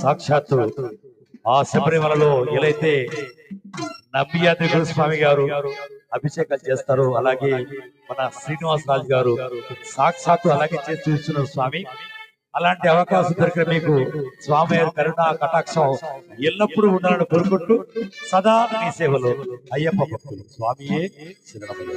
సాక్షాత్తు ఆ శబరిమలలో ఎలైతే నవ్యాద్రి స్వామి గారు అభిషేకాలు చేస్తారు అలాగే మన శ్రీనివాస్ రాజు గారు సాక్షాత్తు అలాగే చేసి చూస్తున్నారు స్వామి. అలాంటి అవకాశం దొరికిన మీకు స్వామి కరుణ కటాక్షం ఎల్లప్పుడూ ఉండాలని కోరుకుంటూ సదా మీ సేవలో అయ్యప్ప భక్తులు. స్వామియే శరణమయ్య.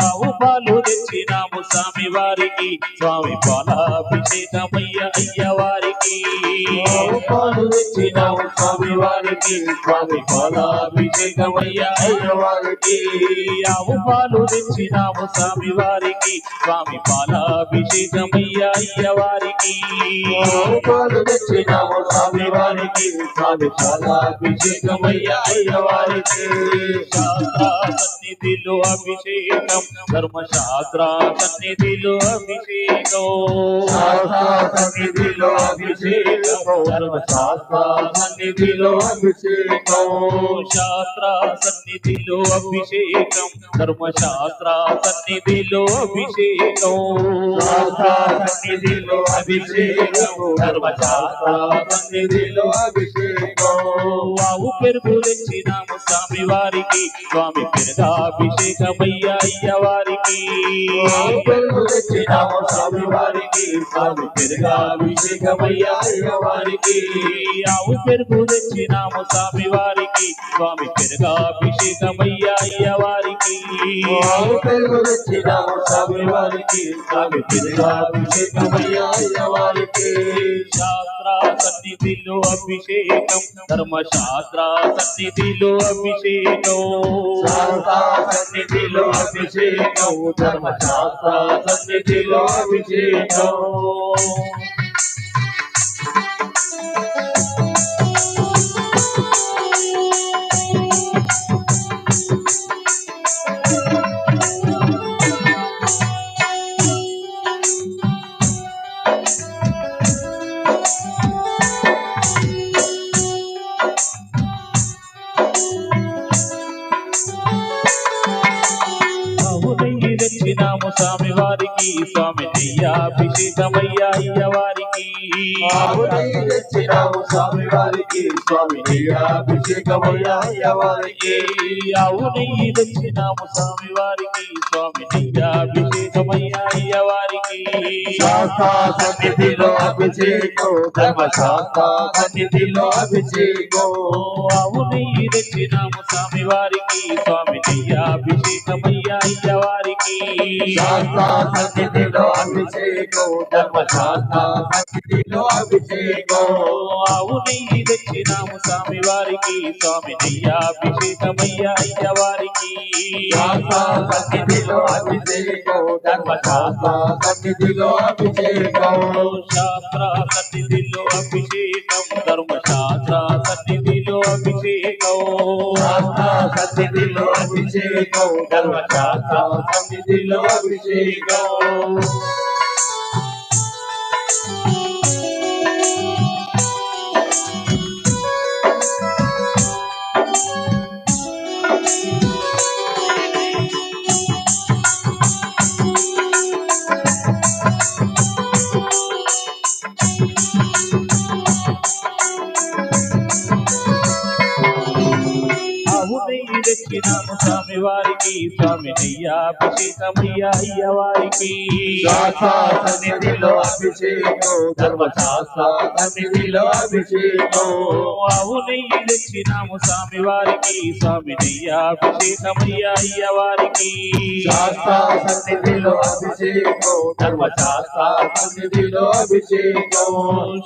ఆవు పాలు తెచ్చినాము స్వామి వారికి. స్వామి పాలాభిషేకమయ్య అయ్య వారికి. పాలు తెచ్చినాము స్వామి వారికి. స్వామి పాలాభిషేకమయ్య అయ్య వారికి. ఆవు పాలు తెచ్చినాము స్వామి వారికి. స్వామి పాలాభిషేకమయ్య అయ్య వారికి. పాలు తెచ్చినాము స్వామి వారికి. స్వామి పాలాభిషేకమయ్య అయ్య వారికి. సన్నిధిలో అభిషేకం ధర్మశాస్త్ర సన్నిధిలో అభిషేకం. సన్నిధిలో అభిషేకం. ధర్మశాస్త్ర సన్నిధిలో అభిషేకం. శాస్త్ర సన్నిధిలో అభిషేకం. ధర్మశాస్త్ర సన్నిధిలో అభిషేకం. శాస్త్ర సన్నిధిలో అభిషేకం. ధర్మశాస్త్ర సన్నిధిలో అభిషేకం. వావు పెరుగు తెచ్చినాము స్వామి వారికి స్వామి పెరుగాభిషేకమయ్య అయ్య. వారికి. పెరుగు తెచ్చినాము స్వామి వారికి. స్వామి పెరుగాభిషేకమయ్య అయ్య వారికి. ఆవు పెరుగు తెచ్చినాము స్వామి వారికి. స్వామి పెరుగాభిషేకమయ్య అయ్య వారికి. ఆవు పెరుగు తెచ్చినాము స్వామి వారికి స్వామి పెరుగాభిషేకమయ్య వారికి శాస్త్ర సన్నిధిలో అభిషేకం. ధర్మశాస్త్ర సన్నిధిలో అభిషేకం. శాస్త్ర సన్నిధిలో అభిషేకం. ధర్మశాస్త్ర సన్నిధిలో అభిషేకం. స్వామి వారికి స్వామి నెయ్యాభిషేకమయ్యా అయ్యవారికి. తెచ్చినాము స్వామి వారికి స్వామి అభిషేకమయ్యా వారికి ఆవు నెయ్యి తెచ్చినాము స్వామి వారికి స్వామి నెయ్యాభిషేకమయ్యా అయ్య వారికి శాస్త్ర సన్నిధిలో అభిషేకం. ధర్మశాస్త్ర సన్నిధిలో అభిషేకం నెయ్యి తెచ్చినాము స్వామి వారికి స్వామి నెయ్యాభిషేకమయ్యా అయ్య వారికి శాస్త్ర సన్నిధిలో అభిషేకం ధర్మశాస్త్ర సన్నిధిలో అభిషేకం. ఆవు నెయ్యి తెచ్చినాము స్వామి వారికి. స్వామి నెయ్యాభిషేకమయ్యా అయ్య వారికి. సన్నిధిలో అభిషేకం. ధర్మశాస్త్ర సన్నిధిలో అభిషేకం శాస్త్ర సన్నిధిలో అభిషేకం. ధర్మశాస్త్ర సన్నిధిలో అభిషేకం. శాస్త్ర సన్నిధిలో అభిషేకం. ధర్మశాస్త్ర సన్నిధిలో అభిషేకం. తెచ్చినాము స్వామి వారికి స్వామి నెయ్యాభిషేకమయ్యా అయ్య వారికి సన్నిధిలో అభిషేకం. ధర్మశాస్త్ర సన్నిధిలో అభిషేకం. ఆవు నెయ్యి తెచ్చినాము స్వామి వారికి స్వామి నెయ్యాభిషేకమయ్యా అయ్య వారికి సన్నిధిలో అభిషేకం. ధర్మశాస్త్ర సన్నిధిలో అభిషేకం.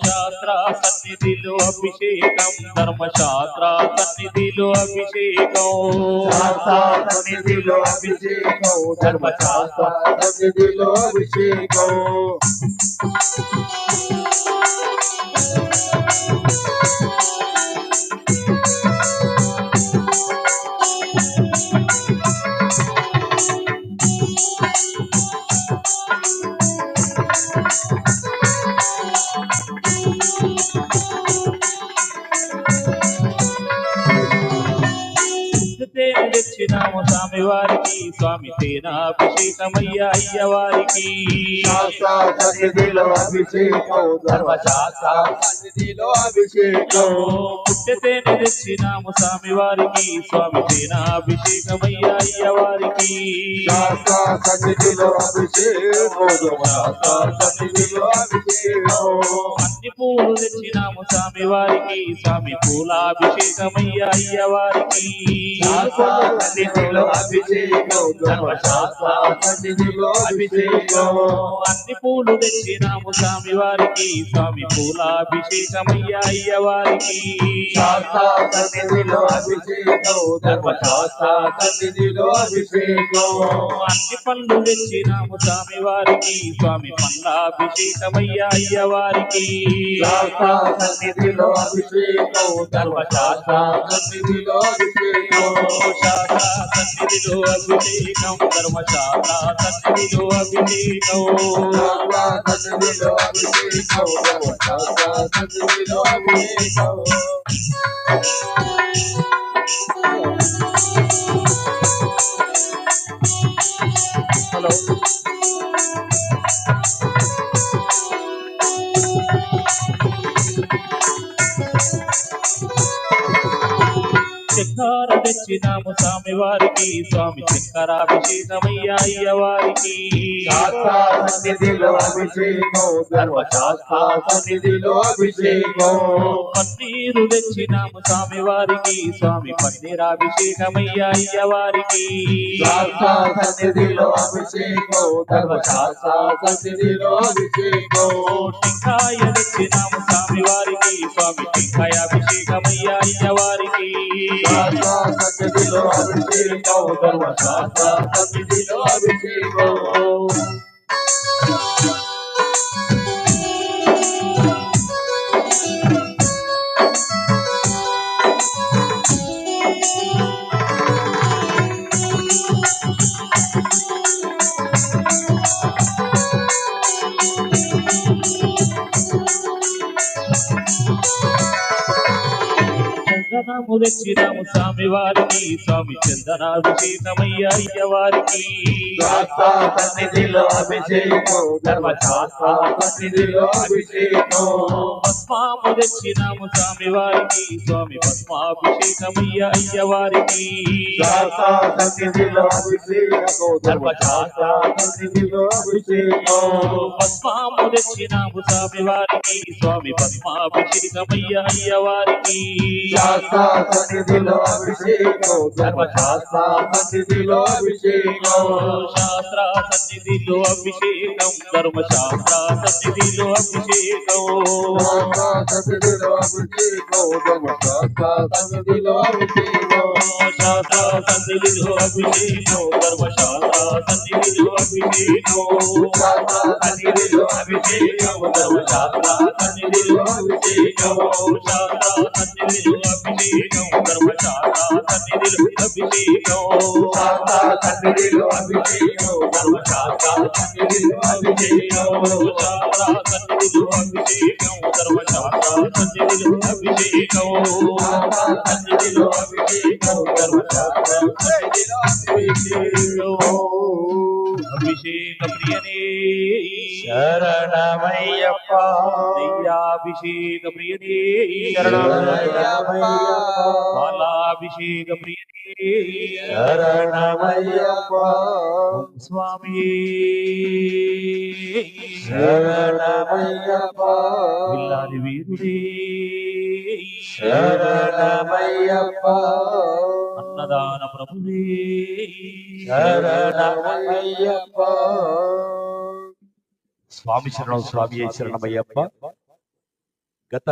శాస్త్ర సన్నిధిలో అభిషేకం. ధర్మశాస్త్ర సన్నిధిలో అభిషేకం. तमे दिलो अभिषेको धर्मशास्त्र तमे दिलो अभिषेको Thank you. స్వామి వారికి స్వామి తేనాభిషేకమయ్యా అయ్య వారికి శాస్త్ర సన్నిధిలో అభిషేకం. ధర్మశాస్త్ర సన్నిధిలో అభిషేకం. పుట్టె తేనె తెచ్చినాము స్వామి వారికి స్వామి తేనాభిషేకమయ్యా అయ్య వారికి అన్ని పూలు తెచ్చినాము స్వామి వారికి స్వామి పూలాభిషేకమయ్యా అయ్య వారికి అభిషేకం అభిషేకం అన్ని పూలు తెచ్చినాము స్వామి వారికి. స్వామి పూలాభిషేకమయ్యా అయ్య వారికి శాస్త్ర అభిషేకం అభిషేకం అన్ని పళ్ళు తెచ్చినాము స్వామి వారికి స్వామి పండ్లాభిషేకమయ్యా అయ్య వారికి సన్నిధిలో అభిషేకం ధర్మశాస్త్ర సన్నిధిలో అభిషేకం శాస్త్ర సన్నిధిలో అభిషేకం ధర్మశాస్త్ర సన్నిధిలో అభిషేకం శాస్త్ర సన్నిధిలో అభిషేకం ధర్మశాస్త్ర సన్నిధిలో అభిషేకం హలో చక్కార తెచ్చినాము స్వామి వారికి. స్వామి చక్కరాభిషేకమయ్యా అయ్య వారికి. శాస్త్ర సన్నిధిలో అభిషేకం. ధర్మశాస్త్ర సన్నిధిలో అభిషేకం. పన్నీరు తెచ్చినాము స్వామి వారికి. స్వామి పన్నీరాభిషేకమయ్యా అయ్య వారికి. శాస్త్ర సన్నిధిలో అభిషేకం. ధర్మశాస్త్ర సన్నిధిలో అభిషేకం. టెంకాయ తెచ్చినాము స్వామి వారికి. స్వామి వారికి. శాస్త్ర సన్నిధిలో అభిషేకం ధర్మశాస్త్ర సన్నిధిలో అభిషేకం చందనము తెచ్చినాము స్వామి వారికి స్వామి చందనాభిషేకమయ్యా అయ్య వారికి సన్నిధిలో అభిషేకం ధర్మశాస్త్ర సన్నిధిలో అభిషేకం. పద్మాము తెచ్చినాము స్వామి వారికి స్వామి పద్మాభిషేకమయ్యా అయ్య వారికి సన్నిధిలో అభిషేకం ధర్మశాస్త్ర సన్నిధిలో అభిషేకం. పద్మాము తెచ్చినాము స్వామి వారికి స్వామి పద్మాభిషేకమయ్యా అయ్య వారికి శాస్త్ర సన్నిధిలో అభిషేకం ధర్మశాస్త్ర సన్నిధిలో అభిషేకం శాస్త్ర సన్నిధిలో అభిషేకం ధర్మశాస్త్ర సన్నిధిలో అభిషేకం శాస్త్ర సన్నిధిలో అభిషేకం ధర్మశాస్త్ర సన్నిధిలో అభిషేకం శాస్త్ర సన్నిధిలో అభిషేకం ధర్మశాస్త్ర సన్నిధిలో అభిషేకం శాస్త్ర సన్నిధిలో అభిషేకం ధర్మశాస్త్ర సన్నిధిలో అభిషేకం శాస్త్ర సన్నిధిలో అభిషేకం ధర్మశాస్త్ర సన్నిధిలో అభిషేకం శాస్త్ర సన్నిధిలో అభిషేకం ధర్మశాస్త్ర సన్నిధిలో అభిషేకం శాస్త్ర సన్నిధిలో అభిషేకం ధర్మశాస్త్ర సన్నిధిలో అభిషేకం శాస్త్ర సన్నిధిలో అభిషేకం అభిషేకం అభిషేక ప్రియనే శరణమయ్యప్ప. దయ్యాభిషేక ప్రియనే శరణమయ్యప్ప. బాలాభిషేక ప్రియనే శరణమయ్యప్ప. స్వామి. శరణమయ్యప్ప. పిల్లాది వీరుడే. శరణమయ్యప్ప అన్నదాన ప్రభువే శరణమయ్యప్ప స్వామి శరణం స్వామి శరణమయ్యప్ప గత